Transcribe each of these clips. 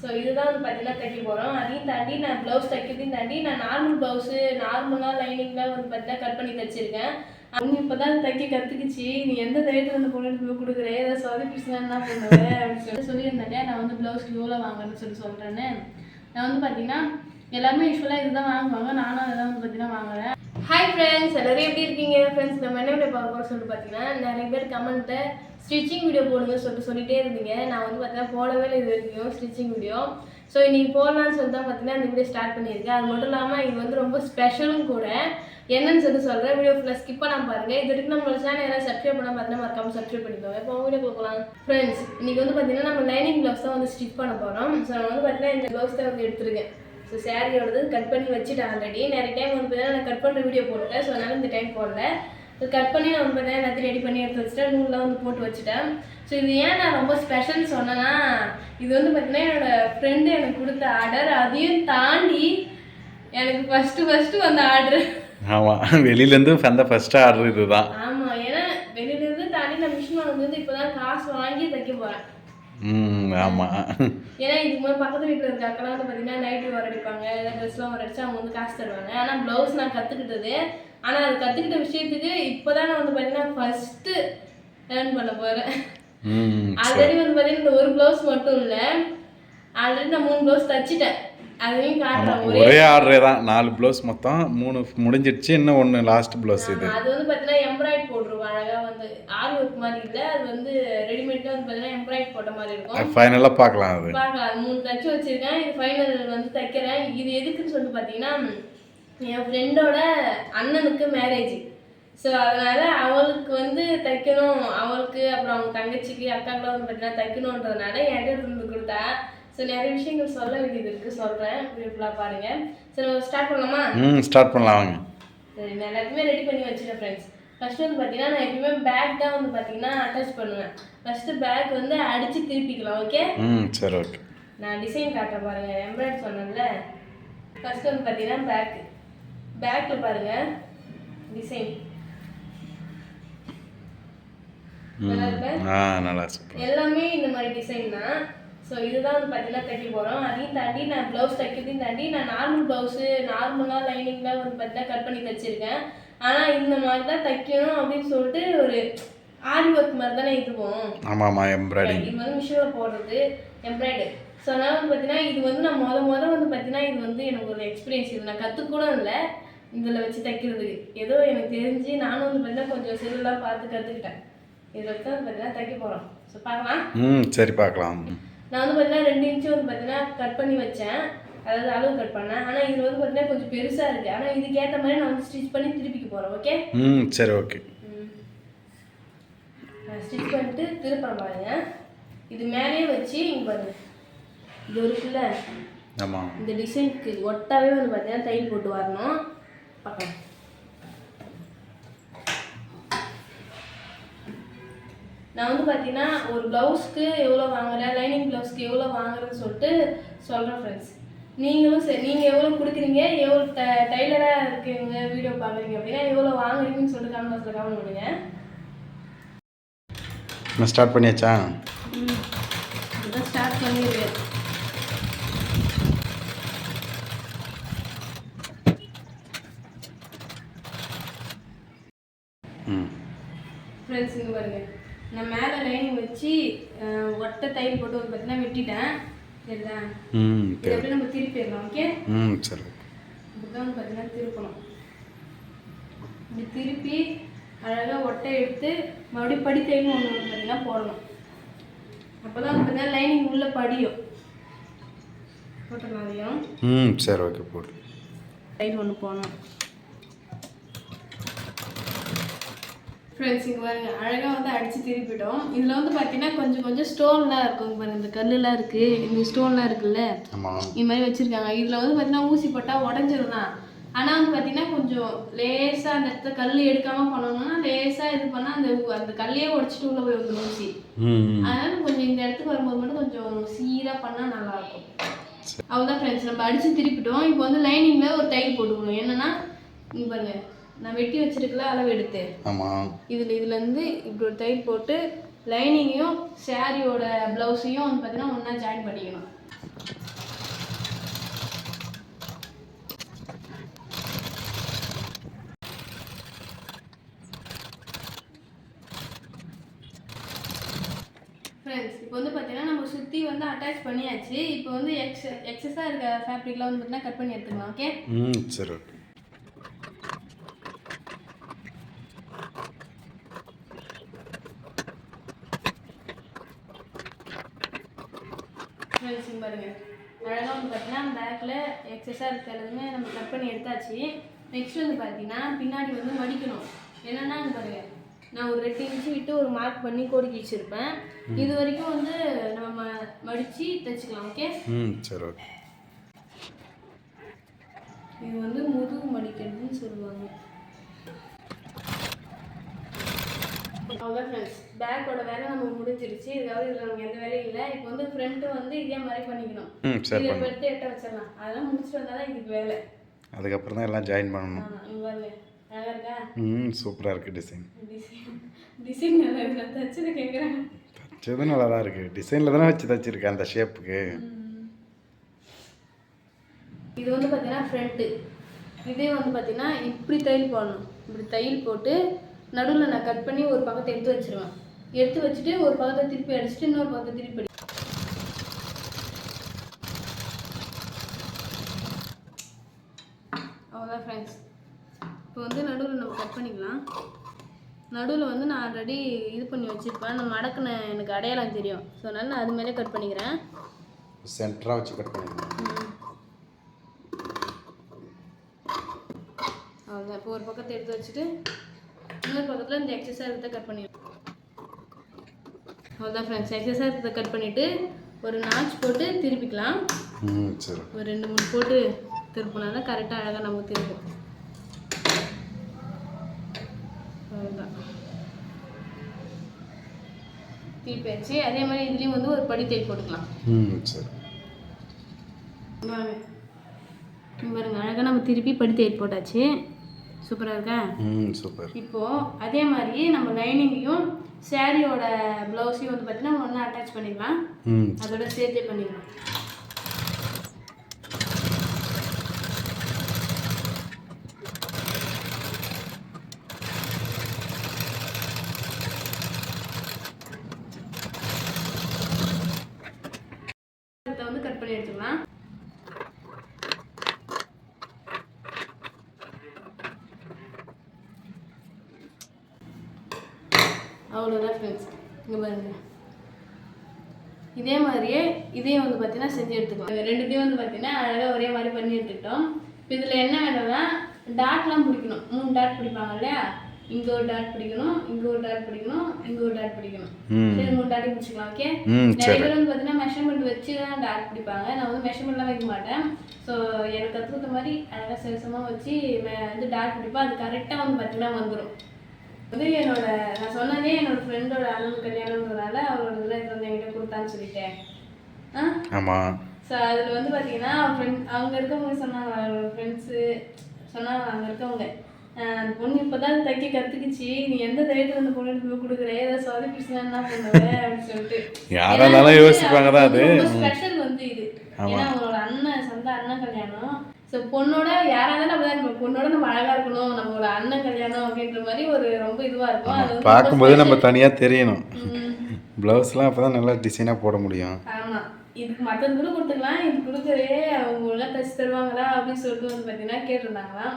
So இதுதான் வந்து பார்த்தீங்கன்னா தைக்க போகிறோம் அதையும் தாண்டி நான் ப்ளவுஸ் தைக்கிறதையும் தாண்டி நான் நார்மல் ப்ளவுஸு நார்மலாக லைனிங்லாம் வந்து பார்த்தீங்கன்னா கட் பண்ணி தைச்சிருக்கேன். அவங்க இப்போ தான் தைக்க கற்றுக்குச்சு நீ எந்த தையத்தில் வந்து கொண்டு போய் கொடுக்குற? ஏதாவது சொதப்பிச்சுனா என்ன பண்ணுவேன் அப்படின்னு சொல்லி சொல்லியிருந்தேன். நான் வந்து ப்ளவுஸ் எவ்வளோ வாங்குறேன்னு சொல்லி சொல்கிறேன்னு நான் வந்து பார்த்தீங்கன்னா எல்லாருமே யூஸ்வலாக இதுதான் வாங்குவாங்க. நானும் அதை வந்து பார்த்தீங்கன்னா வாங்குறேன் ஹாய் ஃப்ரெண்ட்ஸ் எல்லோரும் எப்படி இருக்கீங்க? ஃப்ரெண்ட்ஸ் நம்ம என்ன வீடியோ பார்க்க போகிறோம் சொல்லிட்டு பார்த்தீங்கன்னா நிறைய பேர் கமெண்ட்டில் ஸ்டிச்சிங் வீடியோ போடுங்க சொல்லிட்டு சொல்லிகிட்டே இருந்தீங்க. நான் வந்து பார்த்தீங்கன்னா போடவே இது வரைக்கும் ஸ்டிச்சிங் வீடியோ ஸோ இன்றைக்கி போடலான்னு சொல்லி தான் பார்த்தீங்கன்னா அந்த வீடியோ ஸ்டார்ட் பண்ணியிருக்கேன். அது மட்டும் இல்லாமல் இது வந்து ரொம்ப ஸ்பெஷலும் கூட. என்னன்னு சொல்லி சொல்கிறேன் வீடியோ ஃபுல்லாக ஸ்கிப் பண்ண பாருங்க. இது வரைக்கும் நம்மளோட சேனல் யாராவது சப்ஸ்கிரைப் பண்ணால் பார்த்தீங்கன்னா மறக்காமல் சப்ஸ்கிரைப் பண்ணிக்கோங்க. இப்போ வீடியோ போகலாம். ஃப்ரெண்ட்ஸ் இன்னைக்கு வந்து பார்த்தீங்கன்னா நம்ம லைனிங் ப்ளவுஸ் தான் வந்து ஸ்டிச் பண்ண போகிறோம் ஸோ நான் வந்து பார்த்தீங்கன்னா இந்த ப்ளவுஸ் தான் வந்து எடுத்திருக்கேன். ஸோ சாரியோடது கட் பண்ணி வச்சுட்டேன் ஆல்ரெடி நிறைய டைம் வந்து பார்த்தீங்கன்னா நான் கட் பண்ணுற வீடியோ போட்டேன் ஸோ அதனால இந்த டைம் போடல. ஸோ கட் பண்ணி நான் வந்து பார்த்தீங்கன்னா எல்லாத்தையும் ரெடி பண்ணி எடுத்து வச்சுட்டேன். நூல்லாம் வந்து போட்டு வச்சுட்டேன். ஸோ இது ஏன் நான் ரொம்ப ஸ்பெஷல் சொன்னேன்னா இது வந்து பார்த்தீங்கன்னா என்னோட ஃப்ரெண்டு எனக்கு கொடுத்த ஆர்டர் அதையும் தாண்டி எனக்கு ஃபஸ்ட்டு ஃபஸ்ட்டு வந்த ஆர்டர் ஆமாம் வெளியிலேருந்து வந்த ஃபர்ஸ்ட் ஆர்டர் இதுதான். ஆமாம் ஏன்னா வெளியிலேருந்து தாண்டி நான் மிஷின் வாங்குறது இப்போ தான் காசு வாங்கி தைக்க போகிறேன் ம் ஆமாம் ஏன்னா இதுக்கு முன்னாடி பக்கத்து வீட்டில் இருக்க அக்கெல்லாம் வந்து பார்த்தீங்கன்னா நைட்டு வர அடிப்பாங்க ஏதாவது ட்ரெஸ்லாம் வர அடிச்சு அவங்க வந்து காசு தருவாங்க. ஆனால் ப்ளவுஸ் நான் கற்றுக்கிட்டது ஆனால் அது கற்றுக்கிட்ட விஷயத்துக்கு இப்போ தான் நான் வந்து பார்த்தீங்கன்னா ஃபஸ்ட்டு லேர்ன் பண்ண போகிறேன் ஆல்ரெடி வந்து பார்த்தீங்கன்னா ஒரு ப்ளவுஸ் மட்டும் இல்லை. ஆல்ரெடி நான் மூணு ப்ளவுஸ் தச்சிட்டேன். ஒரே ஆர்டரே தான். நாலு ப்ளவுஸ் மொத்தம் மூணு முடிஞ்சிடுச்சு. இன்னும் ஒன்று லாஸ்ட் ப்ளவுஸ் இது. அது வந்து பார்த்தீங்கன்னா எம்ப்ராய்ட் போட்டுருவோம் அழகாக வந்து ஆரி ஒர்க் மாதிரி இல்லை. அது வந்து ரெடிமேட்ல வந்து பார்த்தீங்கன்னா எம்ப்ராய்ட் போட்ட மாதிரி இருக்கும். ஃபைனலாக பார்க்கலாம் அது. பார்க்கலாம். அது மூணு தச்சு வச்சிருக்கேன். இது ஃபைனல் வந்து தைக்கிறேன். இது எதுக்குன்னு சொல்லிட்டு பார்த்தீங்கன்னா என் ஃப்ரெண்டோட அண்ணனுக்கு மேரேஜ் ஸோ அதனால அவளுக்கு வந்து தைக்கணும். அவளுக்கு அப்புறம் அவங்க தங்கச்சிக்கு அக்காக்கெல்லாம் வந்து பார்த்தீங்கன்னா தைக்கணுன்றதுனால என்கிட்ட வந்து கொடுத்தா ஸோ நிறைய விஷயங்கள் சொல்ல வேண்டியது இருக்குது சொல்கிறேன் ஃபுல்லாக பாருங்கள் சரி நம்ம ஸ்டார்ட் பண்ணலாமா? ம் ஸ்டார்ட் பண்ணலாம் வாங்க. சரி நான் எல்லாத்தையுமே ரெடி பண்ணி வச்சிட்டேன் ஃப்ரெண்ட்ஸ் ஃபர்ஸ்ட் வந்து பார்த்தீங்கன்னா நான் எப்பயுமே பேக் தான் வந்து பார்த்தீங்கன்னா அட்டாச் பண்ணுவேன். ஃபர்ஸ்ட் பேக் வந்து அடிச்சு திருப்பிக்கலாம் ஓகே ம் சரி ஓகே நான் டிசைன் காட்டுறேன் பாருங்க எம்ப்ராய்ட் சொன்னேன்ல. ஃபர்ஸ்ட் வந்து பார்த்தீங்கன்னா பேக் பேக்கில் பாருங்க. டிசைன் நல்லா சூப்பர் எல்லாமே இந்த மாதிரி டிசைன் தான். ஸோ இதுதான் வந்து பார்த்தீங்கன்னா தைக்க போகிறோம் அதையும் தாண்டி நான் ப்ளவுஸ் தைக்கிறதையும் தாண்டி நான் நார்மல் ப்ளவுஸு நார்மலாக லைனிங்லாம் வந்து பார்த்தீங்கன்னா கட் பண்ணி தைச்சிருக்கேன். ஆனால் இந்த மாதிரி தான் தைக்கணும் அப்படின்னு சொல்லிட்டு ஒரு ஆரி ஒர்க் மாதிரி தானே இதுவும் ஆமாம் ஆமாம் எம்ப்ராய்டிங் இது வந்து மிஷினில் போடுறது எம்ப்ராய்டு ஸோ அதனால் வந்து பார்த்தீங்கன்னா இது வந்து நான் முத முத வந்து பார்த்தீங்கன்னா இது வந்து எனக்கு ஒரு எக்ஸ்பீரியன்ஸ் இது நான் கற்றுக்கூட இல்லை இதில் வச்சு தைக்கிறதுக்கு. ஏதோ எனக்கு தெரிஞ்சு நானும் வந்து பார்த்தீங்கன்னா கொஞ்சம் செல்லாம் பார்த்து கற்றுக்கிட்டேன் இதில் வச்சு வந்து பார்த்தீங்கன்னா தைக்க போகிறோம் ஸோ பார்க்கலாம். ம் சரி பார்க்கலாம். நான் வந்து பார்த்தீங்கன்னா ரெண்டு இன்ச்சு வந்து பார்த்தீங்கன்னா கட் பண்ணி வச்சேன். அதாவது அளவு கட் பண்ணேன். ஆனால் இது வந்து பார்த்தீங்கன்னா கொஞ்சம் பெருசாக இருக்குது ஆனால் இதுக்கு ஏற்ற மாதிரி நான் வந்து ஸ்டிச் பண்ணி திருப்பிக்க போகிறேன் ஓகே ம் சரி ஓகே ஸ்டிச் பண்ணிட்டு திருப்பேன் பாருங்க. இது மேலேயே வச்சு இங்கே பாருங்க. இது இருக்குல்ல ஆமாம் இந்த டிசைனுக்கு ஒட்டாவே வந்து பார்த்தீங்கன்னா தையல் போட்டு வரணும். பார்க்கலாம். நான் வந்து பார்த்தீங்கன்னா ஒரு ப்ளவுஸ்க்கு எவ்வளோ வாங்குறேன்? லைனிங் ப்ளவுஸ்க்கு எவ்வளோ வாங்குறேன்னு சொல்லிட்டு சொல்கிறேன் ஃப்ரெண்ட்ஸ் நீங்களும் சரி நீங்கள் எவ்வளோ கொடுக்குறீங்க? எவ்வளோ ட டைலராக இருக்கீங்க வீடியோ பார்க்குறீங்க அப்படின்னா எவ்வளோ வாங்குறீங்கன்னு சொல்லிட்டு கமெண்ட் பாக்ஸில் கமெண்ட் பண்ணுங்க. நான் ஸ்டார்ட் பண்ணியாச்சா? ஸ்டார்ட் பண்ணிடுவேன் ம் ஃப்ரெண்ட்ஸ் இங்கே பாருங்க நான் மேலே லைனிங் வச்சு ஒட்டை தையல் போட்டு வந்து பார்த்தீங்கன்னா வெட்டிட்டேன். சரிதா? இது அப்படியே நம்ம திருப்பிடலாம் ஓகே? ம் சரி இப்படிதான் பார்த்தீங்கன்னா திருப்பணும். இப்படி திருப்பி அழகாக ஒட்டை எடுத்து மறுபடியும் படி தையல் ஒன்று பார்த்தீங்கன்னா போடணும். அப்போ தான் பார்த்தீங்கன்னா லைனிங் உள்ளே படியும். போட்டலாம் அதையும் ம் சரி ஓகே போடு. டைட் ஒன்று போகணும் ஃப்ரெண்ட்ஸ் இங்கே பாருங்க. அழகாக வந்து அடித்து திருப்பிட்டோம். இதில் வந்து பார்த்தீங்கன்னா கொஞ்சம் கொஞ்சம் ஸ்டோன்லாம் இருக்கும் இங்க பாருங்க. இந்த கல்லுலாம் இருக்குது இந்த ஸ்டோன்லாம் இருக்குல்ல? இது மாதிரி வச்சுருக்காங்க. இதில் வந்து பார்த்தீங்கன்னா ஊசி போட்டால் உடஞ்சிரும் தான். ஆனால் வந்து பார்த்தீங்கன்னா கொஞ்சம் லேசாக அந்த இடத்துல கல் எடுக்காமல் பண்ணணும்னா லேசாக இது பண்ணால் அந்த அந்த கல்லையே உடச்சிட்டு உள்ளே போய் வந்துடும் ஊசி. அதனால கொஞ்சம் இந்த இடத்துக்கு வரும்போது மட்டும் கொஞ்சம் சீராக பண்ணால் நல்லாயிருக்கும். அவ்வளோதான் ஃப்ரெண்ட்ஸ் நம்ம அடித்து திருப்பிட்டோம். இப்போ வந்து லைனிங்கில் ஒரு தையல் போட்டுக்கணும். என்னன்னா இங்க பாருங்க. நான் வெட்டி வச்சிருக்கல அளவு எடுத்து. ஆமாம் இதில் இதுலேருந்து இப்படி ஒரு தையல் போட்டு லைனிங்கையும் சாரியோட ப்ளவுஸையும் வந்து பார்த்தீங்கன்னா ஒன்றா ஜாயின் பண்ணிக்கணும். ஃப்ரெண்ட்ஸ் இப்போ வந்து பார்த்தீங்கன்னா நம்ம சுற்றி வந்து அட்டாச் பண்ணியாச்சு. இப்போ வந்து எக்ஸ் எக்ஸஸாக இருக்க ஃபேப்ரிக்லாம் வந்து பார்த்தீங்கன்னா கட் பண்ணி எடுத்துக்கலாம் ஓகே ம் சரி ஓகே ஃப்ரெண்ட்ஸ் இங்க பாருங்க பார்த்தீங்கன்னா பேக்கில் எக்ஸஸாக இருக்க எல்லாமே நம்ம கட் பண்ணி எடுத்தாச்சு. நெக்ஸ்ட் வந்து பார்த்தீங்கன்னா பின்னாடி வந்து மடிக்கணும். என்னன்னா இங்க பாருங்க. நான் ஒரு ரெண்டு இன்ச்சு விட்டு ஒரு மார்க் பண்ணி கோடிக்கி வச்சிருப்பேன். இது வரைக்கும் வந்து நம்ம மடித்து தைச்சிக்கலாம் ஓகே ம் சரி ஓகே இது வந்து முதுகு மடிக்கிறதுன்னு சொல்லுவாங்க. அவ்வளோதான் ஃப்ரெண்ட்ஸ் பேக்கோட வேலை நம்ம முடிஞ்சிருச்சு. இதுக்காக இதில் நமக்கு எந்த வேலையும் இல்லை. இப்போ வந்து ஃப்ரண்ட்டு வந்து இதே மாதிரி பண்ணிக்கணும். இதை எடுத்து எட்ட வச்சிடலாம். அதெல்லாம் முடிச்சுட்டு தான் இதுக்கு வேலை. அதுக்கப்புறம் தான் எல்லாம் ஜாயின் பண்ணணும். இருக்கா? ம் சூப்பராக இருக்குது டிசைன் டிசைன் டிசைன் நல்லா இருக்கு? தச்சதை கேட்குறேன் தச்சது நல்லா தான் இருக்குது டிசைனில் தானே வச்சு தச்சிருக்கேன் அந்த ஷேப்புக்கு இது வந்து பார்த்தீங்கன்னா ஃப்ரண்ட்டு இதே வந்து பார்த்தீங்கன்னா இப்படி தையல் போடணும். இப்படி தையல் போட்டு நடுவில் நான் கட் பண்ணி ஒரு பக்கத்தை எடுத்து வச்சிருவேன். எடுத்து வச்சுட்டு ஒரு பக்கத்தை திருப்பி அடிச்சுட்டு இன்னொரு பக்கத்தை திருப்பி அவ்வளோதான் ஃப்ரெண்ட்ஸ் இப்போ வந்து நடுவில் நம்ம கட் பண்ணிக்கலாம். நடுவில் வந்து நான் ஆல்ரெடி இது பண்ணி வச்சுருப்பேன். நான் மடக்குன எனக்கு அடையாளம் தெரியும். ஸோ அதனால நான் அது மேலே கட் பண்ணிக்கிறேன். சென்டராக வச்சு கட் பண்ணிக்கணும் அவ்வளோதான் இப்போ ஒரு பக்கத்தை எடுத்து வச்சுட்டு இன்னொரு பக்கத்தில் இந்த எக்ஸசைஸ் எடுத்து கட் பண்ணிடலாம் அவ்வளோதான் ஃப்ரெண்ட்ஸ் எக்ஸசைஸ் எடுத்து கட் பண்ணிவிட்டு ஒரு நாச் போட்டு திருப்பிக்கலாம். ஒரு ரெண்டு மூணு போட்டு திருப்பினா தான் கரெக்டாக அழகாக நமக்கு திருப்போம் அவ்வளோதான் திருப்பியாச்சு அதே மாதிரி இதுலேயும் வந்து ஒரு படி தையல் போட்டுக்கலாம் பாருங்க. அழகாக நம்ம திருப்பி படி தையல் போட்டாச்சு. சூப்பராக இருக்கா? ம் சூப்பர். இப்போ அதே மாதிரி நம்ம லைனிங்கையும் சாரியோட ப்ளவுஸையும் வந்து பார்த்தீங்கன்னா ஒன்றா அட்டாச் பண்ணிக்கலாம் ம். அதோட சேர்த்தே பண்ணிக்கலாம் இதை வந்து கட் பண்ணி எடுத்துக்கலாம். அவ்வளோதான் ஃப்ரெண்ட்ஸ் இங்கே பாருங்க. இதே மாதிரியே இதையும் வந்து பார்த்தீங்கன்னா செஞ்சு எடுத்துக்கலாம். ரெண்டுத்தையும் வந்து பார்த்தீங்கன்னா அழகாக ஒரே மாதிரி பண்ணி எடுத்துக்கிட்டோம். இப்போ இதில் என்ன வேணும்னா டாட்லாம் பிடிக்கணும். மூணு டாட் பிடிப்பாங்க இல்லையா? இங்கே ஒரு டாட் பிடிக்கணும் இங்கே ஒரு டாட் பிடிக்கணும் இங்கே ஒரு டாட் பிடிக்கணும். சரி மூணு டாட்டி பிடிச்சிக்கலாம் ஓகே நிறைய பேர் வந்து பார்த்தீங்கன்னா மெஷர்மெண்ட் வச்சு தான் டாட் பிடிப்பாங்க. நான் வந்து மெஷர்மெண்ட்லாம் வைக்க மாட்டேன். ஸோ எனக்கு கற்றுக்கிட்ட மாதிரி அழகாக சரிசமாக வச்சு வந்து டாட் பிடிப்பேன். அது கரெக்டாக வந்து பார்த்தீங்கன்னா வந்துடும் வந்து என்னோட நான் சொன்னதே என்னோட ஃப்ரெண்டோட அண்ணன் கல்யாணம்ன்றதால அவரோட இதில் இது வந்து என்கிட்ட கொடுத்தான்னு சொல்லிட்டேன். ஆ? ஆமாம் ஸோ அதில் வந்து பார்த்தீங்கன்னா ஃப்ரெண்ட் அங்கே இருக்கவங்க சொன்னாங்க அவரோட ஃப்ரெண்ட்ஸு சொன்னாங்க அங்கே இருக்கவங்க. அந்த பொண்ணு இப்போ தான் தைக்க கற்றுக்குச்சு நீ எந்த தைரியத்தில் அந்த பொண்ணு போய் கொடுக்குற? ஏதோ சொதப்பிச்சுனா என்ன பண்ணுவ? அப்படின்னு சொல்லிட்டு. யாரா இருந்தாலும் யோசிப்பாங்க தான் அது ஸ்பெஷல் வந்து இது. ஏன்னா அவங்களோட அண்ணன் சொந்த அண்ணன் கல்யாணம். ஸோ பொண்ணோட யாரா இருந்தாலும் அப்படிதான் இருப்போம் பொண்ணோட நம்ம அழகா இருக்கணும் நம்மளோட அண்ணன் கல்யாணம் அப்படின்ற மாதிரி ஒரு ரொம்ப இதுவா இருக்கும். அது பார்க்கும்போது நம்ம தனியாக தெரியணும். ப்ளவுஸ்லாம் அப்போ தான் நல்லா டிசைனாக போட முடியும். ஆமா. இதுக்கு மற்றது கூட கொடுத்துக்கலாம். இது கொடுக்குறே அவங்க ஒழுங்கா தச்சு தருவாங்களா அப்படின்னு சொல்லிட்டு வந்து பார்த்தீங்கன்னா கேட்டிருந்தாங்களாம்.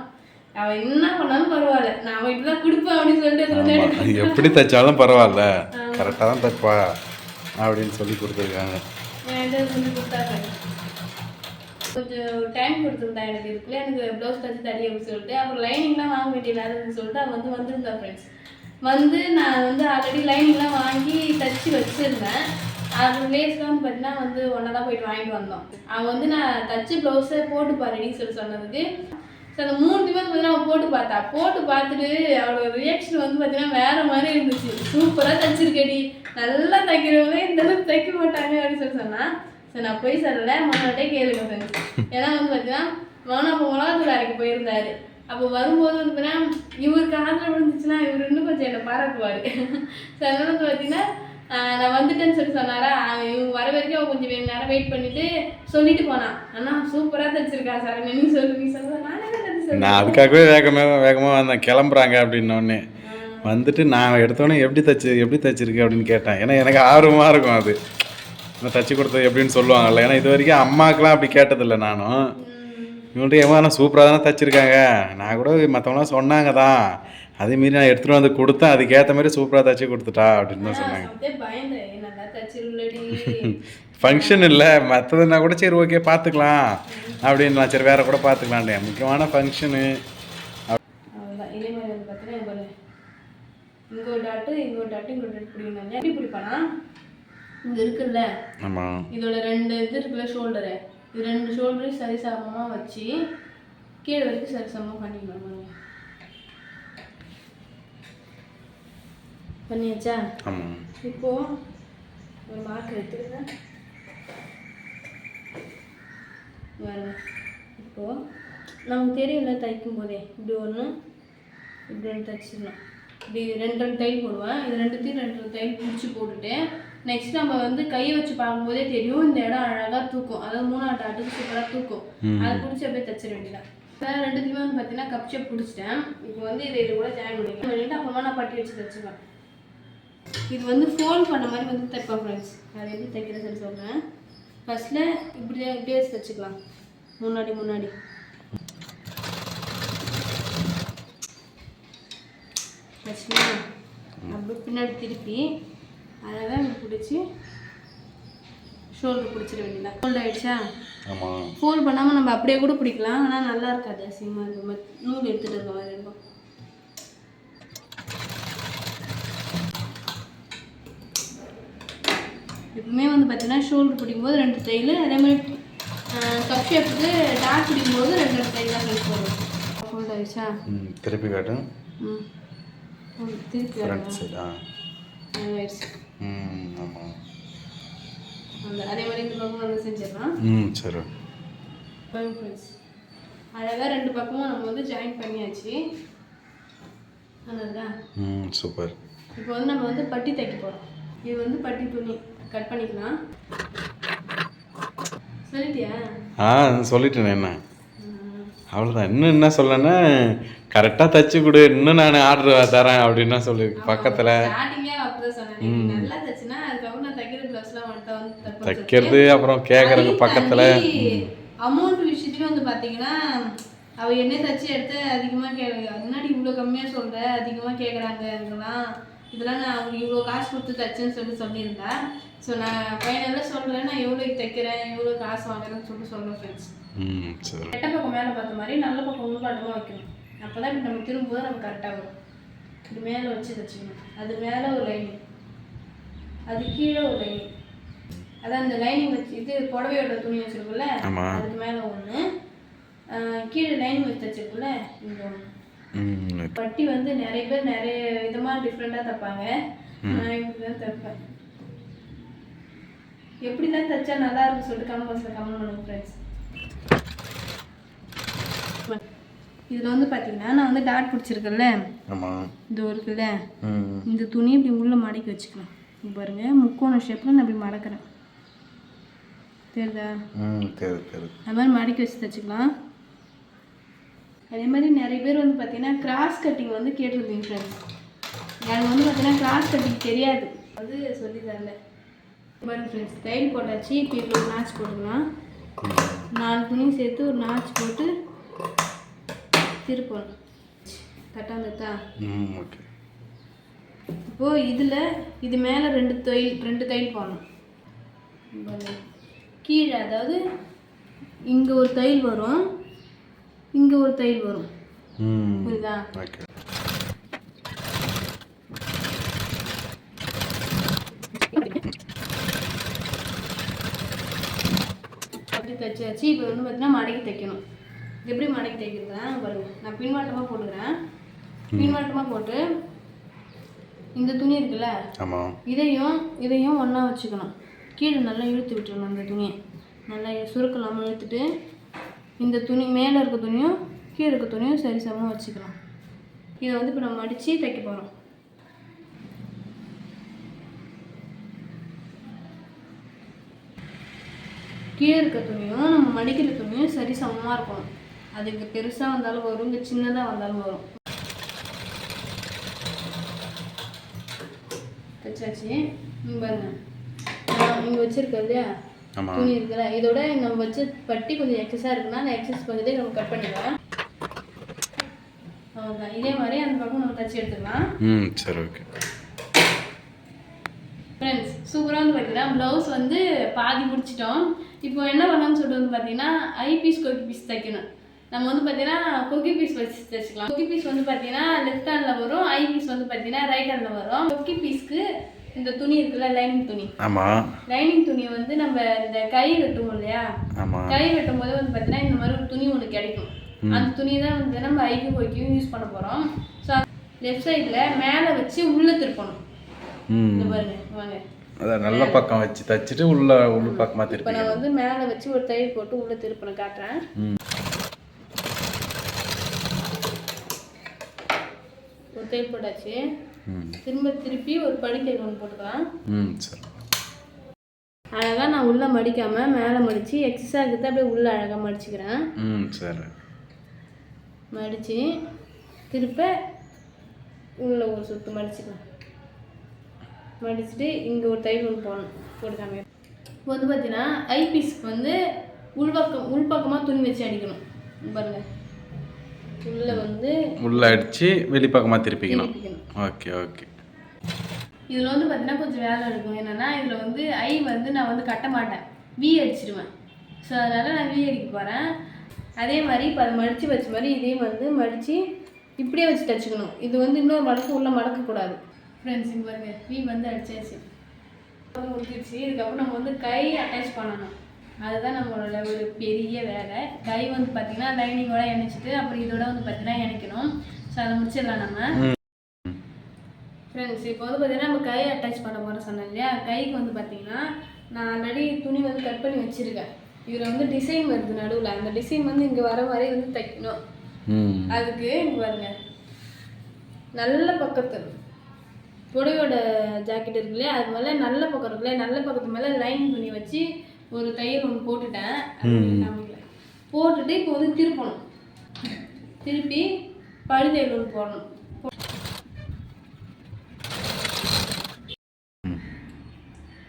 அவன் என்ன பண்ணாலும் பரவாயில்ல. நான் அவன் இப்படிதான் கொடுப்பேன் அப்படின்னு சொல்லிட்டு ஆமாம் எப்படி தைச்சாலும் பரவாயில்ல. கரெக்டாக தான் தைப்பா அப்படின்னு சொல்லி கொடுத்துருக்காங்க. கொடுத்தாங்க. கொஞ்சம் டைம் கொடுத்துருந்தா எனக்கு இதுக்குள்ளே எனக்கு ப்ளவுஸ் தச்சு தடி அப்படின்னு சொல்லிட்டு அப்புறம் லைனிங்லாம் வாங்க வேண்டியது அதுன்னு சொல்லிட்டு அவன் வந்து வந்திருந்தா ஃப்ரெண்ட்ஸ் வந்து நான் வந்து ஆல்ரெடி லைனிங்லாம் வாங்கி தச்சு வச்சுருந்தேன். அது வேஸ்ட்லாம் வந்து பார்த்தீங்கன்னா வந்து ஒன்றா தான் போயிட்டு வாங்கிட்டு வந்தோம். அவன் வந்து நான் தச்சு ப்ளவுஸை போட்டு பாருடின்னு சொல்லி சொன்னதுக்கு. ஸோ அந்த மூணு வந்து பார்த்தீங்கன்னா அவன் போட்டு பார்த்தா போட்டு பார்த்துட்டு அவளோட ரியாக்ஷன் வந்து பார்த்தீங்கன்னா வேற மாதிரி இருந்துச்சு. சூப்பராக தச்சிருக்கடி நல்லா தைக்கிறவங்க இந்த அளவுக்கு தைக்க மாட்டாங்க அப்படின்னு சொல்லி சொன்னான் சரி நான் போய் சொல்லல மொதல்ட்டே கேளுங்க ஃப்ரெண்ட்ஸ் ஏன்னா வந்து பார்த்தீங்கன்னா மௌனம் அப்போ மிளகாத்தூள் அரைக்க போயிருந்தாரு. அப்போ வரும்போது வந்து பார்த்தீங்கன்னா இவருக்கு ஆதரவு விழுந்துச்சுன்னா இவர் இன்னும் கொஞ்சம் என்னை பாராட்டுவார். ஸோ அதனால வந்து பார்த்தீங்கன்னா நான் வந்துட்டேன்னு சொல்லி சொன்னாரா? இவங்க வர வரைக்கும் அவன் கொஞ்சம் வே- நேரம் வெயிட் பண்ணிட்டு சொல்லிட்டு போனான் அண்ணா சூப்பராக தச்சிருக்கா சார் நீ சொல்லு நீ சொல்லு. நானே நான் அதுக்காகவே வேகமாக வேகமாக வந்தேன். கிளம்புறாங்க அப்படின்னோடனே. வந்துட்டு நான் எடுத்தோடனே எப்படி தச்சு எப்படி தச்சிருக்கு? அப்படின்னு கேட்டேன். ஏன்னா எனக்கு ஆர்வமாக இருக்கும் அது. தச்சு கொடுத்தது எப்படின்னு சொல்லுவாங்கல்ல ஏன்னா இது வரைக்கும் அம்மாக்கெலாம் அப்படி கேட்டதில்லை நானும் இவங்கள்ட்ட ஏமா சூப்பராக தானே தச்சிருக்காங்க நான் கூட மற்றவங்களாம் சொன்னாங்க தான் அதே மீறி நான் எடுத்துகிட்டு வந்து கொடுத்தேன் அதுக்கேற்ற மாதிரி சூப்பராக தச்சு கொடுத்துட்டா அப்படின்னு தான் சொன்னாங்க அப்படியே பயந்தேன் "ஏய், நல்லா தச்சிருள்ளடி ஃபங்க்ஷன் இல்லை மற்றதுனா கூட சரி ஓகே பார்த்துக்கலாம் அப்படின்னு சரி வேற கூட பார்த்துக்கலான்டே முக்கியமான ஃபங்க்ஷனு இங்கே ஒரு டாட்டு இங்கே ஒரு டாட்டு இங்கே ஒரு டாட்டு எப்படி பிடிப்பானா இங்கே இருக்குல்ல? இதோட ரெண்டு இது இருக்குல்ல ஷோல்டரு இது ரெண்டு ஷோல்டரையும் சரிசமமாக வச்சு கீழே வரைக்கும் சரிசமமாக பண்ணிக்கணும் பாருங்க. பண்ணியாச்சா? இப்போ ஒரு மார்க் எடுத்துக்கிறேன் பாருங்க. இப்போ நமக்கு தெரியல தைக்கும் போதே இப்படி ஒன்று இப்படி ஒன்று தைச்சிடணும். இப்படி ரெண்டு ரெண்டு தையல் போடுவேன். இது ரெண்டுத்தையும் ரெண்டு ரெண்டு தையல் பிடிச்சி போட்டுட்டு நெக்ஸ்ட் நம்ம வந்து கையை வச்சு பார்க்கும்போதே தெரியும் இந்த இடம் அழகாக தூக்கும். அதாவது மூணாவது ஆட்டுக்கு சூப்பராக தூக்கும். அதை பிடிச்சி அப்படியே தைச்சிட வேண்டியதான் வேறு ரெண்டுத்தையுமே வந்து பார்த்தீங்கன்னா கப் ஷேப் பிடிச்சிட்டேன். இப்போ வந்து இதை இது கூட ஜாயின் பண்ணிக்கலாம். பண்ணிட்டு அப்புறமா நான் பட்டி வச்சு தைச்சிப்பேன் இது வந்து ஃபோல்ட் பண்ண மாதிரி வந்து தைப்பேன் ஃப்ரெண்ட்ஸ் அது எப்படி தைக்கிறது சொல்லி சொல்கிறேன் ஃபஸ்ட்டில் இப்படி இப்படியே வச்சு தைச்சிக்கலாம். முன்னாடி முன்னாடி. வச்சுனா அப்படியே பின்னாடி திருப்பி அழகாக இப்படி பிடிச்சி ஷோல்டர் பிடிச்சிட வேண்டியதான் ஃபோல்ட் ஆயிடுச்சா? ஆமாம் ஃபோல்ட் பண்ணாமல் நம்ம அப்படியே கூட பிடிக்கலாம். ஆனால் நல்லா இருக்காது. அசிங்கமாக இருக்க. மாதிரி நூல் எடுத்துகிட்டு இருக்க மாதிரி இருக்கும். எப்பவுமே வந்து பார்த்தீங்கன்னா ஷோல்டர் பிடிக்கும்போது ரெண்டு தையல் அதே மாதிரி கப் ஷேப்புக்கு டாட் பிடிக்கும்போது ரெண்டு தையல் தான் போடுவோம். ஃபோல்ட் ஆயிடுச்சா? ம் திருப்பி காட்டு. ம். ஃப்ரண்ட். சைடு ம் ஆமாம் அந்த அதே மாதிரி இந்த பக்கம் வந்து செஞ்சிடலாம். ம் சரி. அழகாக ரெண்டு பக்கமும் நம்ம வந்து ஜாயின் பண்ணியாச்சு. ம் சூப்பர் இப்போ வந்து நம்ம வந்து பட்டி தைக்க போகிறோம் இது வந்து பட்டி துணி. கட் பண்ணிக்கலாம். சொல்லிட்டியா? ஆ சொல்லிட்டேனே என்ன. அவ்வளோதான் இன்னும் என்ன சொல்லனா கரெக்டாக தச்சு கொடு இன்னும் நான் ஆர்டர் தரேன் அப்படின்னா சொல்லி பக்கத்தில். தைக்கிறது அப்புறம் கேட்குறங்க பக்கத்தில். அமௌண்ட் விஷயத்துலயும் வந்து பாத்தீங்கன்னா அவ என்ன தச்சு எடுத்து அதிகமா கே முன்னாடி இவ்வளோ கம்மியா சொல்ற? அதிகமா கேக்குறாங்க. இதெல்லாம் இதெல்லாம் நான் அவங்களுக்கு இவ்வளோ காசு கொடுத்து தச்சேன்னு சொல்லி சொல்லியிருந்தா. ஸோ நான் ஃபைனலாக சொல்கிறேன் நான் எவ்வளோக்கு தைக்கிறேன் எவ்வளோ காசு வாங்குறேன்னு சொல்லிட்டு சொல்கிறேன் ஃப்ரெண்ட்ஸ் சரி. கெட்ட பக்கம் மேலே பார்த்த மாதிரி நல்ல பக்கம் உள்பாட்டமாக வைக்கணும். அப்போ தான் நம்ம திரும்பும்போது நம்ம கரெக்டாக வரும். இது மேலே வச்சு தைச்சிக்கணும் அது மேலே ஒரு லைனிங் அது கீழே ஒரு லைனிங் அதான் அந்த லைனிங் வச்சு இது புடவையோட துணி வச்சிருக்குல்ல. அதுக்கு மேலே ஒன்று கீழே லைனிங் வச்சு தைச்சிருக்குல்ல இங்கே ஒன்று பட்டி வந்து நிறைய பேர் நிறைய விதமாக டிஃப்ரெண்ட்டாக தைப்பாங்க. நான் இப்படி தான் தைப்பேன். எப்படி தான் தைச்சா நல்லா இருக்குன்னு சொல்லிட்டு கமெண்ட் பாக்ஸில் கமெண்ட் பண்ணுங்க ஃப்ரெண்ட்ஸ் இதில் வந்து பார்த்தீங்கன்னா நான் வந்து டாட் பிடிச்சிருக்கேன்ல. ஆமாம் இது இருக்குல்ல. இந்த துணி இப்படி உள்ள மடக்கி வச்சுக்கலாம். இங்க பாருங்க முக்கோண ஷேப்பில் நான் இப்படி மடக்கிறேன். தெரியுதா? அது மாதிரி மடக்கி வச்சு தைச்சிக்கலாம். அதே மாதிரி நிறைய பேர் வந்து பார்த்தீங்கன்னா கிராஸ் கட்டிங் வந்து கேட்டிருந்தீங்க ஃப்ரெண்ட்ஸ் எனக்கு வந்து பார்த்தீங்கன்னா கிராஸ் கட்டிங் தெரியாது. அது சொல்லி தரல பாருங்க ஃப்ரெண்ட்ஸ் தையல் போட்டாச்சு. இப்போ இதில் ஒரு நாச் போட்டுக்கலாம். நாலு துணியும் சேர்த்து ஒரு நாச் போட்டு திருப்பணும் தட்டாந்தத்தா ம் ஓகே. இப்போது இதில் இது மேலே ரெண்டு தையல் ரெண்டு தையல் போடணும். கீழே அதாவது இங்கே ஒரு தையல் வரும் இங்கே ஒரு தையல் வரும். புரியுதா? ஓகே. அப்படி தைச்சாச்சு. இப்போ வந்து பார்த்தீங்கன்னா மடக்கி தைக்கணும். எப்படி மடக்கி தைக்கிறதுனா பாருங்கள் நான் பின்வாட்டமாக போட்டுக்கிறேன். பின்வாட்டமாக போட்டு இந்த துணி இருக்குல்ல? இதையும் இதையும் ஒன்றா வச்சுக்கணும். கீழே நல்லா இழுத்து விட்டுறணும் அந்த துணியை. நல்லா சுருக்கலாமல் இழுத்துட்டு இந்த துணி மேலே இருக்க துணியும் கீழே இருக்க துணியும் சரிசமமாக வச்சுக்கலாம். இதை வந்து இப்போ நம்ம அடித்து தைக்க போகிறோம் கீழே இருக்க துணியும் நம்ம மடிக்கிற துணியும் சரி சமமாக இருக்கணும். அதுக்கு பெருசாக வந்தாலும் வரும் இங்கே சின்னதாக வந்தாலும் வரும். வச்சாச்சு. பாருங்க. இங்கே வச்சிருக்கேன் இல்லையா? துணி இருக்குல்ல? இதோட நம்ம வச்ச பட்டி கொஞ்சம் எக்ஸஸாக இருக்குன்னா அந்த எக்ஸஸ் கொஞ்சத்தை நம்ம கட் பண்ணிக்கலாம். அவ்வளோதான் இதே மாதிரி அந்த பக்கம் நம்ம தச்சு எடுத்துக்கலாம். ம் சரி ஓகே ஃப்ரெண்ட்ஸ் சூப்பராக வந்து பார்த்தீங்கன்னா ப்ளவுஸ் வந்து பாதி முடிச்சிட்டோம். இப்போ என்ன பண்ணணும்னு சொல்லிட்டு வந்து பார்த்தீங்கன்னா ஐ பீஸ் கொக்கி பீஸ் தைக்கணும். நம்ம வந்து பார்த்தீங்கன்னா கொக்கி பீஸ் வச்சு தைச்சிக்கலாம் கொக்கி பீஸ் வந்து பார்த்தீங்கன்னா லெஃப்ட் ஹேண்டில் வரும். ஐ பீஸ் வந்து பார்த்தீங்கன்னா ரைட் ஹேண்டில் வரும். கொக்கி பீஸ்க்கு இந்த துணி இருக்குல்ல லைனிங் துணி. ஆமாம் லைனிங் துணியை வந்து நம்ம இந்த கை வெட்டுவோம் இல்லையா? ஆமாம் கை வெட்டும் போது வந்து பார்த்தீங்கன்னா இந்த மாதிரி ஒரு துணி ஒன்று கிடைக்கும். அந்த துணி தான் வந்து நம்ம ஐக்கு கொக்கியும் யூஸ் பண்ண போகிறோம் ஸோ லெஃப்ட் சைடில் மேலே வச்சு உள்ளே திருப்பணும். இந்த பாருங்க வாங்க. அதான் நல்ல பக்கம் வச்சு தச்சுட்டு உள்ள உள்ள பக்கமாக இப்போ திருப்பி நான் வந்து மேலே வச்சு ஒரு தையல் போட்டு உள்ளே திருப்பணும் காட்டுறேன். தையல் போட்டாச்சு திரும்ப திருப்பி ஒரு படிக்கையில் ஒன்று போட்டுக்கலாம். ம் சரி. அழகாக நான் உள்ளே மடிக்காமல் மேலே மடித்து எக்ஸஸாக இருக்கிறத அப்படியே உள்ளே அழகாக மடிச்சுக்கிறேன். ம் சரி. மடித்து திருப்ப உள்ளே ஒரு சுற்று மடிச்சுக்கலாம். மடிச்சுட்டு இங்கே ஒரு தையல் ஒன்று போடணும் போட்டுக்காம. இப்போ வந்து பார்த்தீங்கன்னா ஐபீஸ்க்கு வந்து உள்பக்கம் உள்பக்கமாக துணி வச்சு அடிக்கணும். இங்க பாருங்க. உள்ளே வந்து உள்ள அடித்து வெளிப்பக்கமாக திருப்பிக்கணும். Okay okay. இதில் வந்து பார்த்தீங்கன்னா கொஞ்சம் வேலை இருக்கும். என்னென்னா இதில் வந்து ஐ வந்து நான் வந்து கட்ட மாட்டேன். வி அடிச்சிடுவேன் ஸோ அதனால் நான் வி அடிக்க போகிறேன் அதே மாதிரி இப்போ அதை மடித்து வச்ச மாதிரி இதையும் வந்து மடித்து இப்படியே வச்சு தச்சுக்கணும். இது வந்து இன்னொரு மடக்கு உள்ளே மடக்கக்கூடாது ஃப்ரெண்ட்ஸ் இங்கே பாருங்க. வி வந்து அடிச்சாச்சு. முடிஞ்சிருச்சு இதுக்கப்புறம் நம்ம வந்து கை அட்டாச் பண்ணணும். அதுதான் நம்மளோட ஒரு பெரிய வேலை. கை வந்து பார்த்திங்கன்னா லைனிங்கோட இணைச்சிட்டு அப்புறம் இதோட வந்து பார்த்திங்கன்னா இணைக்கணும். ஸோ அதை முடிச்சிடலாம் நம்ம. ஃப்ரெண்ட்ஸ் இப்போ வந்து பார்த்தீங்கன்னா நம்ம கை அட்டாச் பண்ண போகிறோம் சொன்னேன் இல்லையா? கைக்கு வந்து பார்த்தீங்கன்னா நான் ஆல்ரெடி துணி வந்து கட் பண்ணி வச்சுருக்கேன். இதில் வந்து டிசைன் வருது நடுவில். அந்த டிசைன் வந்து இங்கே வர மாதிரி வந்து தைக்கணும். அதுக்கு இங்கே பாருங்க. நல்ல பக்கத்து புடவையோட ஜாக்கெட் இருக்கு இல்லையா? அது மேலே நல்ல பக்கம் இருக்கு இல்லையா? நல்ல பக்கத்து மேலே லைன் துணி வச்சு ஒரு தையல் ஒன்று போட்டுட்டேன். போட்டுட்டு இப்போ வந்து திருப்பணும். திருப்பி பழு தையல் ஒன்று போடணும்.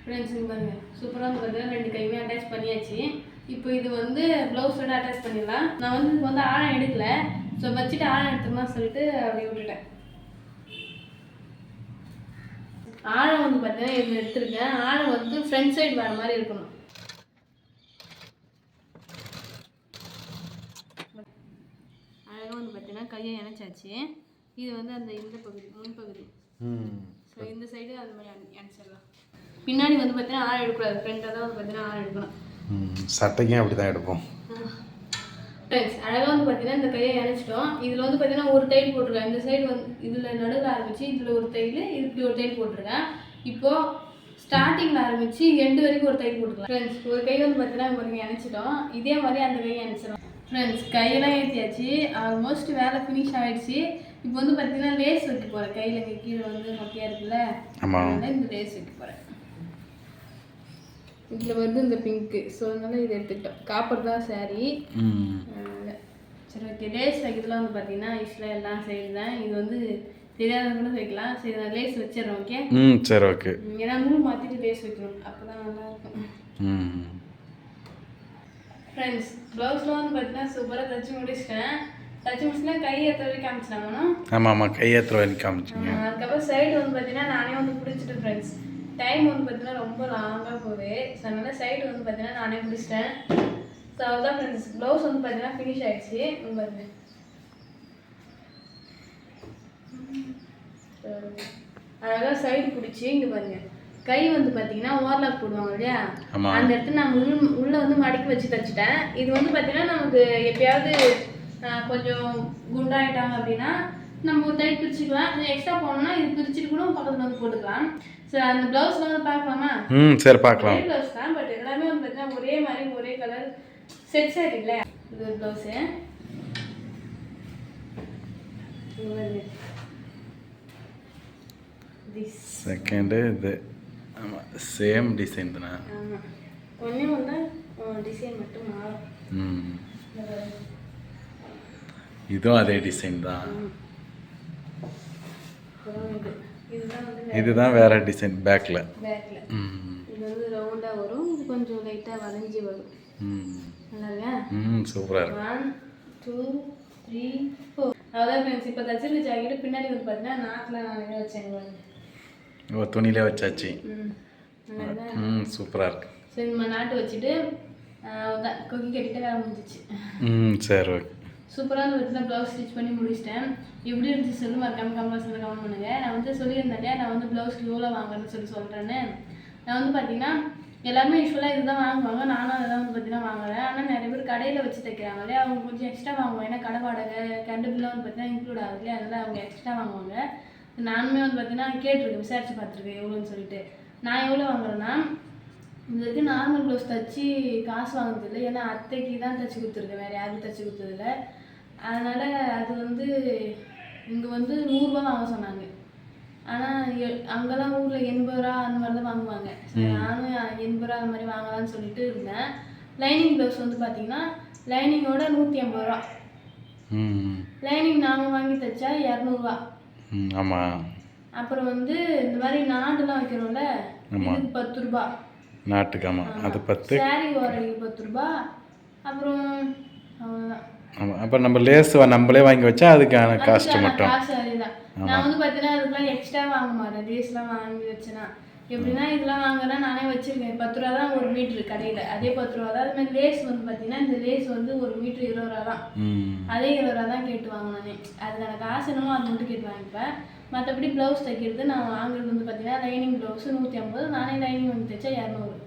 ஃப்ரெண்ட்ஸ் இங்கே பாருங்க. சூப்பராக வந்து பார்த்தீங்கன்னா ரெண்டு கையுமே அட்டாச் பண்ணியாச்சு. இப்போ இது வந்து ப்ளவுஸோட அட்டாச் பண்ணிடலாம். நான் வந்து இதுக்கு வந்து ஆழம் எடுக்கல. ஸோ வச்சுட்டு ஆழம் எடுத்துக்கலாம் சொல்லிட்டு அப்படியே விட்டுட்டேன். ஆழம் வந்து பார்த்தீங்கன்னா இது எடுத்திருக்கேன். ஆழம் வந்து ஃப்ரண்ட் சைடு வர மாதிரி இருக்கணும். அழகாக வந்து பார்த்தீங்கன்னா கையை இணைச்சாச்சு. இது வந்து அந்த இந்த பகுதி முன்பகுதி ஸோ இந்த சைடு அந்த மாதிரி அனுப்பிச்சிடலாம் பின்னாடி வந்து பார்த்தீங்கன்னா ஆள் எடுக்கக்கூடாது. ஃப்ரண்ட்டாக தான் வந்து பார்த்தீங்கன்னா ஆள் எடுக்கணும். சட்டைக்கும் அப்படி தான் எடுப்போம் ஃப்ரெண்ட்ஸ் அழகாக வந்து பார்த்தீங்கன்னா இந்த கையை இணைச்சிட்டோம். இதில் வந்து பார்த்தீங்கன்னா ஒரு தையல் போட்டிருக்கேன். இந்த சைடு வந்து இதில் நடுவில் ஆரம்பிச்சு இதில் ஒரு தையல் இப்படி ஒரு தையல் போட்டிருக்கேன். இப்போது ஸ்டார்டிங்கில் ஆரம்பிச்சு எண்டு வரைக்கும் ஒரு தையல் போட்டுக்கலாம். ஃப்ரெண்ட்ஸ் ஒரு கை வந்து பார்த்தீங்கன்னா ஒரு இணைச்சிட்டோம். இதே மாதிரி அந்த கையை இணைச்சிடும் ஃப்ரெண்ட்ஸ் கையெல்லாம் ஏற்றியாச்சு ஆல்மோஸ்ட் வேலை ஃபினிஷ் ஆயிடுச்சு. இப்போ வந்து பார்த்தீங்கன்னா லேஸ் வைக்க போகிறேன் கையில் இங்கே கீழே வந்து மொக்கையாக இருக்குல்ல? அதனால இந்த லேஸ் வைக்க போகிறேன் இதில் வந்து இந்த பிங்க்கு ஸோ அதனால இதை எடுத்துக்கிட்டோம். காப்பர் தான் சாரீ சரி ஓகே லேஸ் வைக்கிறதுலாம் வந்து பார்த்தீங்கன்னா யூஸ்வலாக எல்லாம் சைடு தான். இது வந்து தெரியாதவங்க கூட வைக்கலாம். சரி நான் லேஸ் வச்சிடுறேன் ஓகே ம் சரி ஓகே ஏன்னா நூல் மாற்றிட்டு லேஸ் வைக்கணும். அப்போ தான் நல்லா இருக்கும். ம். ஃப்ரெண்ட்ஸ் ப்ளவுஸ்லாம் வந்து பார்த்தீங்கன்னா சூப்பராக தைச்சி முடிச்சிட்டேன். தைச்சி முடிச்சுனா கை ஏற்ற வரைக்கும் காமிச்சிட்டாங்கன்னா ஆமாம் ஆமாம் கையேற்றுற வரைக்கும் காமிச்சிங்க அதுக்கப்புறம் சைடு வந்து பார்த்தீங்கன்னா நானே வந்து பிடிச்சிட்டு ஃப்ரெண்ட்ஸ் டைம் வந்து பார்த்தீங்கன்னா ரொம்ப லாங்காக போகுது. ஸோ அதனால சைடு வந்து பார்த்தீங்கன்னா நானே பிடிச்சிட்டேன் ஸோ அவ்வளோதான் ஃப்ரெண்ட்ஸ் ப்ளவுஸ் வந்து பார்த்தீங்கன்னா ஃபினிஷ் ஆயிடுச்சு. இங்க பாருங்க. அழகாக சைடு பிடிச்சி இங்கே பாருங்க. கை வந்து பார்த்தீங்கன்னா ஓவர்லாக் போடுவாங்க இல்லையா? அந்த இடத்துல நான் உள் உள்ள வந்து மடக்கி வச்சு தச்சுட்டேன். இது வந்து பார்த்தீங்கன்னா நமக்கு எப்பயாவது கொஞ்சம் குண்டாயிட்டாங்க அப்படின்னா நம்ம ஒரு டைப் பிரிச்சுக்கலாம். எக்ஸ்ட்ரா போனோம்னா இது பிரிச்சுட்டு கூட பக்கத்தில் வந்து போட்டுக்கலாம். ஸோ அந்த ப்ளவுஸ்ல வந்து பார்க்கலாமா? ம் சரி பார்க்கலாம். ஒரே ப்ளவுஸ் தான் பட் எல்லாமே வந்து பார்த்தீங்கன்னா ஒரே மாதிரி ஒரே கலர் செட் சாரி இல்லை. இது ஒரு ப்ளவுஸு செகண்டு இது. ஆமாம் சேம் டிசைன் தானே? ஆமாம் ஒன்றே ஒன்று டிசைன் மட்டும் மாறும். ம். இதுவும் அதே டிசைன் தான். இதுதான் வேற டிசைன் பேக்கில் ம். இது வந்து ரவுண்டாக வரும். இது கொஞ்சம் லைட்டாக வளைஞ்சி வரும். ம். நல்லா ம் சூப்பராக இருக்கு. ஒன் டூ த்ரீ ஃபோர் அதான் ஃப்ரெண்ட்ஸ் இப்போ தச்சிருக்க ஜாக்கெட்டு பின்னாடி வந்து பார்த்தீங்கன்னா நாக்கில் நான் பாருங்க. ஓ துணியிலே வச்சாச்சு. ம். சூப்பராக இருக்கு. சரி நம்ம நாட்டு வச்சுட்டு கொக்கி கட்டிட்டு வேலை முடிஞ்சிச்சு. ம் சரி ஓகே. சூப்பராக வந்து பார்த்தீங்கன்னா ப்ளவுஸ் ஸ்டிச் பண்ணி முடிச்சிட்டேன். எப்படி இருந்துச்சு சொல்லி மறக்காம கமெண்ட் சொல்லி கமெண்ட் பண்ணுங்க. நான் வந்து சொல்லியிருந்தேன் நான் வந்து ப்ளவுஸ் எவ்வளோ வாங்குறேன்னு சொல்லி சொல்கிறேன்னு நான் வந்து பார்த்தீங்கன்னா எல்லாருமே யூஸ்வலாக இதுதான் வாங்குவாங்க. நானும் அதை வந்து பார்த்தீங்கன்னா வாங்குறேன். ஆனால் நிறைய பேர் கடையில் வச்சு தைக்கிறாங்க இல்லையா அவங்க கொஞ்சம் எக்ஸ்ட்ரா வாங்குவாங்க. ஏன்னா கடை வாடகை கரண்ட் பில்லாம் வந்து பார்த்தீங்கன்னா இன்க்ளூட் ஆகுது இல்லையா அதனால அவங்க எக்ஸ்ட்ரா வாங்குவாங்க. நானுமே வந்து பார்த்தீங்கன்னா கேட்டிருக்கேன் விசாரிச்சு பார்த்துருக்கேன் எவ்வளோன்னு சொல்லிட்டு. நான் எவ்வளோ வாங்குறேன்னா இதுக்கு நார்மல் ப்ளவுஸ் தச்சு காசு வாங்குறது இல்லை. ஏன்னா அத்தைக்கு தான் தச்சு கொடுத்துருக்கேன் வேறு யாருக்கும் தச்சு கொடுத்ததில்ல அதனால் அது வந்து இங்கே வந்து நூறுரூவா வாங்க சொன்னாங்க. ஆனால் அங்கெல்லாம் ஊரில் எண்பது ரூபா அந்த மாதிரி தான் வாங்குவாங்க. சரி, நானும் எண்பது ரூபா அந்த மாதிரி வாங்கலாம்னு சொல்லிட்டு இருந்தேன். லைனிங் ப்ளவுஸ் வந்து பார்த்தீங்கன்னா லைனிங்கோட நூற்றி ஐம்பது ரூபா. லைனிங் நாங்கள் வாங்கி தைச்சா இரநூறுவா. ஆமாம் அப்புறம் வந்து இந்த மாதிரி நாடுலாம் வைக்கிறோம்ல இதுக்கு பத்து ரூபா. நாட்டுக்கு ஆமாம் அது பத்து. சாரி ஓரடிக்கு பத்து ரூபா. அப்புறம் அவ்வளோதான் ஆமாம் அப்போ நம்ம லேஸ் நம்மளே வாங்கி வச்சா அதுக்கான காஸ்ட் மட்டும். நான் வந்து பார்த்தீங்கன்னா அதுக்கெல்லாம் எக்ஸ்ட்ரா வாங்க மாட்டேன். லேஸ்லாம் வாங்கி வச்சேன்னா. எப்படின்னா இதெல்லாம் வாங்குறேன்னா நானே வச்சிருக்கேன். பத்து ரூபா தான் ஒரு மீட்ரு கடையில். அதே பத்து ரூபா தான். அது மாதிரி லேஸ் வந்து பார்த்தீங்கன்னா இந்த லேஸ் வந்து ஒரு மீட்ரு இருபது ரூபா தான். அதே இருபது ரூபா தான் கேட்டு வாங்கினேன் அதுக்கான காசு என்னமோ அது மட்டும் கேட்டு வாங்கிப்பேன். மற்றபடி ப்ளவுஸ் தைக்கிறது நான் வாங்குறது வந்து பார்த்தீங்கன்னா லைனிங் ப்ளவுஸு நூற்றி ஐம்பது. நானே லைனிங் வந்து தைச்சா இரநூறு.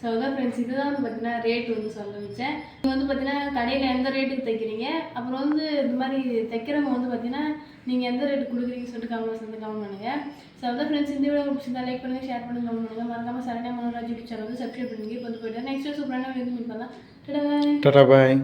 ஸோ அதான் ஃப்ரெண்ட்ஸ் இதுதான் வந்து பார்த்தீங்கன்னா ரேட் வந்து சொல்ல வச்சேன். நீங்கள் வந்து பார்த்தீங்கன்னா கடையில் எந்த ரேட்டுக்கு தைக்கிறீங்க? அப்புறம் வந்து இந்த மாதிரி தைக்கிறவங்க வந்து பார்த்தீங்கன்னா நீங்கள் எந்த ரேட்டு கொடுக்குறீங்கன்னு சொல்லிட்டு கமெண்ட்ஸ் வந்து கமெண்ட் பண்ணுங்கள் ஸோ அதான் ஃப்ரெண்ட்ஸ் இந்த வீடியோ பிடிச்சிருந்தா லைக் பண்ணுங்கள் ஷேர் பண்ணுங்க கமெண்ட் பண்ணுங்கள் மறக்காம சரண்யா மனோராஜ் யூடியூப் சேனல் வந்து சப்ஸ்கிரைப் பண்ணுங்க இப்போ வந்து போயிட்டு நெக்ஸ்ட் சூப்பரான வீடியோ மீட் பண்ணலாம் டாடா பாய்